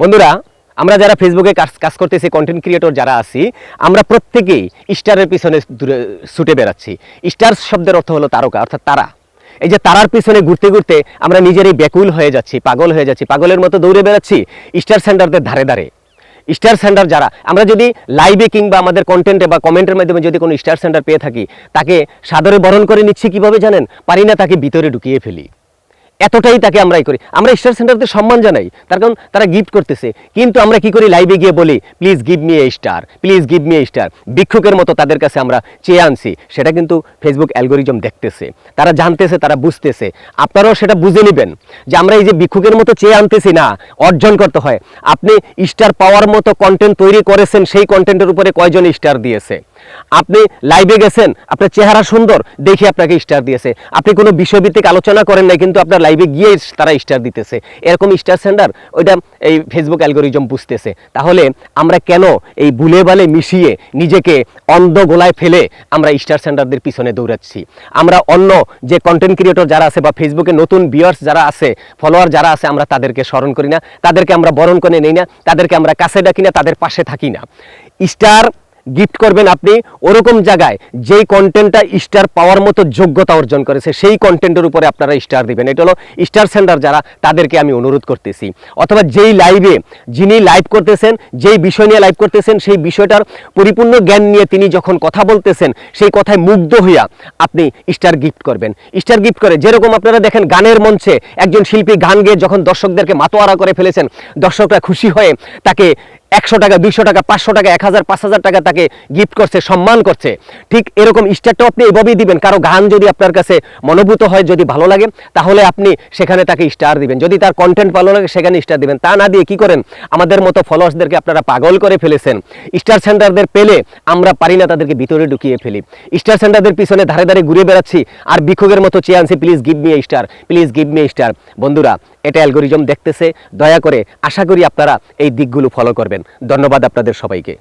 বন্ধুরা, আমরা যারা ফেসবুকে কাজ কাজ করতেছি কন্টেন্ট ক্রিয়েটর যারা আছি, আমরা প্রত্যেকেই স্টারের পিছনে দূরে, ছুটে বেড়াচ্ছি। স্টার শব্দের অর্থ হলো তারকা, অর্থাৎ তারা। এই যে তারার পিছনে ঘুরতে ঘুরতে আমরা নিজেরই ব্যাকুল হয়ে যাচ্ছি, পাগল হয়ে যাচ্ছি, পাগলের মতো দৌড়ে বেড়াচ্ছি স্টার সেন্টারদের ধারে ধারে। স্টার সেন্টার যারা, আমরা যদি লাইভে কিংবা আমাদের কন্টেন্টে বা কমেন্টের মাধ্যমে যদি কোনো স্টার সেন্টার পেয়ে থাকি, তাকে সাদরে বরণ করে নিচ্ছি কীভাবে জানেন? পারি না তাকে ভিতরে ঢুকিয়ে ফেলি। এতটাই তাকে আমরা ই করি। আমরা স্টার সেন্টারদের সম্মান জানাই। তার কারণ তারা গিফট করতেছে। কিন্তু আমরা কি করি? লাইভে গিয়ে বলি please give me a star please give me a star ভিক্ষুকের মতো তাদের কাছে আমরা চেয়ে আনছি। সেটা কিন্তু ফেসবুক অ্যালগোরিজম দেখতেছে। তারা জানতেছে, তারা বুঝতেছে। আপনারাও সেটা বুঝে নেবেন যে আমরা এই যে ভিক্ষুকের মতো চেয়ে আনতেছি না, অর্জন করতে হয়। আপনি স্টার পাওয়ার মতো কন্টেন্ট তৈরি করেছেন, সেই কন্টেন্টের উপরে কয়জন স্টার দিয়েছে? আপনি লাইভে গেছেন, আপনার চেহারা সুন্দর, দেখে আপনাকে স্টার দিয়েছে। আপনি কোনো বিষয়ভিত্তিক আলোচনা করেন নাই, কিন্তু আপনার লাইভে গিয়ে তারা স্টার দিতেছে। এরকম স্টার সেন্টার ওইটা এই ফেসবুক অ্যালগোরিজম বুঝতেছে। তাহলে আমরা কেন এই বুলে বালে মিশিয়ে নিজেকে অন্ধ গোলায় ফেলে আমরা স্টার সেন্টারদের পিছনে দৌড়াচ্ছি? আমরা অন্য যে কন্টেন্ট ক্রিয়েটর যারা আছে বা ফেসবুকে নতুন ভিউয়ার্স যারা আছে ফলোয়ার যারা আছে, আমরা তাদেরকে স্মরণ করি না। তাদেরকে আমরা বরণ করে নেই না। তাদেরকে আমরা কাছে ডাকি না, তাদের পাশে থাকি না। স্টার গিফট করবেন আপনি ওরকম জায়গায়, যেই কন্টেন্টটা স্টার পাওয়ার মতো যোগ্যতা অর্জন করেছে, সেই কন্টেন্টের উপরে আপনারা স্টার দিবেন। এটা হলো স্টার সেন্টার যারা, তাদেরকে আমি অনুরোধ করতেছি। অথবা যেই লাইভে যিনি লাইভ করতেছেন, যেই বিষয় নিয়ে লাইভ করতেছেন, সেই বিষয়টার পরিপূর্ণ জ্ঞান নিয়ে তিনি যখন কথা বলতেছেন, সেই কথায় মুগ্ধ হইয়া আপনি স্টার গিফট করবেন। স্টার গিফট করে, যেরকম আপনারা দেখেন গানের মঞ্চে একজন শিল্পী গান গেয়ে যখন দর্শকদেরকে মাতোয়ারা করে ফেলেছেন, দর্শকরা খুশি হয়ে তাকে একশো টাকা, দুইশো টাকা, পাঁচশো টাকা, এক হাজার, পাঁচ হাজার টাকা তাকে গিফট করছে, সম্মান করছে। ঠিক এরকম স্টারটাও আপনি এভাবেই দিবেন। কারও গান যদি আপনার কাছে মনোভূত হয়, যদি ভালো লাগে, তাহলে আপনি সেখানে তাকে স্টার দিবেন। যদি তার কন্টেন্ট ভালো লাগে, সেখানে স্টার দিবেন। তা না দিয়ে কি করেন? আমাদের মতো ফলোয়ার্সদেরকে আপনারা পাগল করে ফেলেছেন। স্টার সেন্টারদের পেলে আমরা পারি না তাদেরকে ভিতরে ঢুকিয়ে ফেলি। স্টার সেন্টারদের পিছনে ধারে ধারে ঘুরে বেড়াচ্ছি। আর ভিক্ষুকের মতো চেয়ে আনছি please give me star please give me star বন্ধুরা এটা অ্যালগোরিজম দেখতেছে, দয়া করে আশা করি আপনারা এই দিকগুলো ফলো করবেন। ধন্যবাদ আপনাদের সবাইকে।